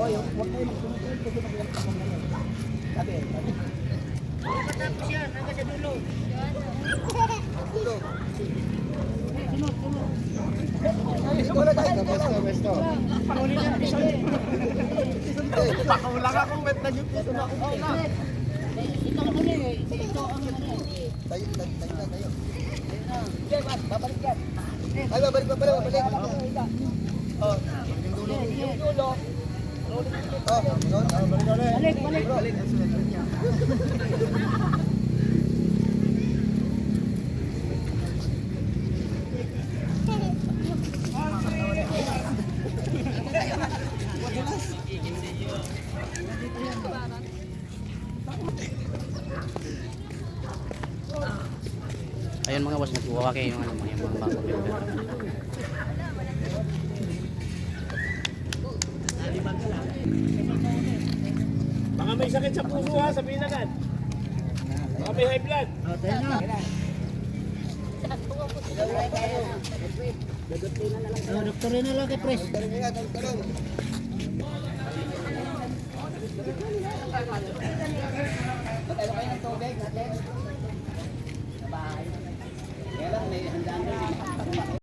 Yung huwag kayo magsunod-sunod kasi maglalak ako ngayon. Sabi, sabi. Matapos yan, hanggang sa dulo. Siguro tayo. Besto, besto. Pakaulang akong bet na yung piso na ako. Ito ang huli eh. Ito ang huli. Tayo, tayo, tayo, tayo. Sige, mas, babalik yan. Ay, babalik, babalik, babalik. Oh, yung dulo. Yung dulo. Ayun mga boss, nagkuha kayo yung ano yung mga bago member. Baka may sakit sa puso ha, sabihin agad. Baka may high blood. Oh, doktorin na lang kay Pres. Talong nga, talong,